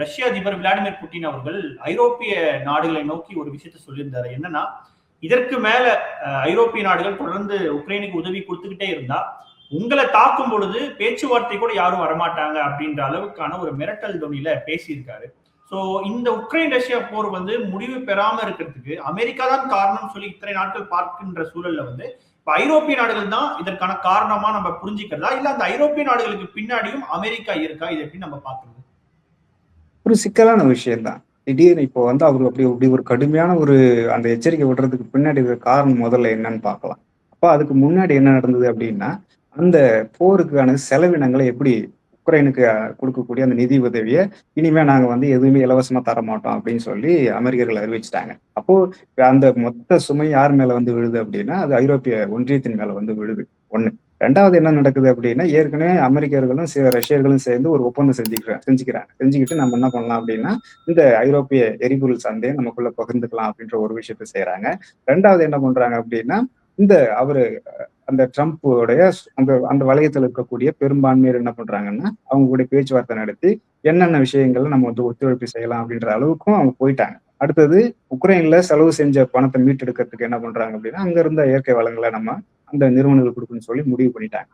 ரஷ்ய அதிபர் Vladimir Putin அவர்கள் ஐரோப்பிய நாடுகளை நோக்கி ஒரு விஷயத்த சொல்லியிருந்தாரு. என்னன்னா இதற்கு மேல ஐரோப்பிய நாடுகள் தொடர்ந்து உக்ரைனுக்கு உதவி கொடுத்துக்கிட்டே இருந்தா உங்களை தாக்கும் பொழுது பேச்சுவார்த்தை கூட யாரும் வரமாட்டாங்க அப்படின்ற அளவுக்கான ஒரு மிரட்டல் தொனியில பேசியிருக்காரு. சோ இந்த உக்ரைன் ரஷ்யா போர் வந்து முடிவு பெறாம இருக்கிறதுக்கு அமெரிக்கா தான் காரணம் சொல்லி இத்தனை நாட்கள் பார்க்கின்ற சூழல்ல வந்து இப்ப ஐரோப்பிய நாடுகள் தான் இதற்கான காரணமா நம்ம புரிஞ்சுக்கிறதா? இல்ல அந்த ஐரோப்பிய நாடுகளுக்கு பின்னாடியும் அமெரிக்கா இருக்கா? இதை எப்படி நம்ம பாக்குறது ஒரு சிக்கலான விஷயம்தான். திடீர்னு இப்போ வந்து அவர் அப்படி இப்படி ஒரு கடுமையான ஒரு அந்த எச்சரிக்கை விடுறதுக்கு பின்னாடி இருக்கிற காரணம் முதல்ல என்னன்னு பார்க்கலாம். அப்போ அதுக்கு முன்னாடி என்ன நடந்தது அப்படின்னா அந்த போருக்கான செலவினங்களை எப்படி உக்ரைனுக்கு கொடுக்கக்கூடிய அந்த நிதி உதவியை இனிமே நாங்க வந்து எதுவுமே இலவசமா தர மாட்டோம் அப்படின்னு சொல்லி அமெரிக்கர்கள் அறிவிச்சிட்டாங்க. அப்போ அந்த மொத்த சுமை யார் மேல வந்து விழுது அப்படின்னா அது ஐரோப்பிய ஒன்றியத்தின் மேல வந்து விழுது. ஒண்ணு. ரெண்டாவது என்ன நடக்குது அப்படின்னா ஏற்கனவே அமெரிக்கர்களும் ரஷ்யர்களும் சேர்ந்து ஒரு ஒப்பந்தம் செஞ்சுக்கிறேன் செஞ்சுக்கிறாங்க. செஞ்சுக்கிட்டு நம்ம என்ன பண்ணலாம் அப்படின்னா இந்த ஐரோப்பிய எரிபொருள் சந்தையை நமக்குள்ள பகிர்ந்துக்கலாம் அப்படின்ற ஒரு விஷயத்த செய்யறாங்க ரெண்டாவது என்ன பண்றாங்க அப்படின்னா இந்த அவரு அந்த ட்ரம்ப்போடைய அந்த அந்த வலயத்தில் இருக்கக்கூடிய பெரும்பான்மையர் என்ன பண்றாங்கன்னா அவங்க கூட பேச்சுவார்த்தை நடத்தி என்னென்ன விஷயங்கள்ல நம்ம வந்து ஒத்துழைப்பு செய்யலாம் அப்படின்ற அளவுக்கும் அவங்க போயிட்டாங்க. அடுத்தது உக்ரைன்ல செலவு செஞ்ச பணத்தை மீட்டெடுக்கிறதுக்கு என்ன பண்றாங்க அப்படின்னா அங்க இருந்த இயற்கை வளங்களை நம்ம அந்த நிறுவனங்கள் கொடுக்கணும்னு சொல்லி முடிவு பண்ணிட்டாங்க.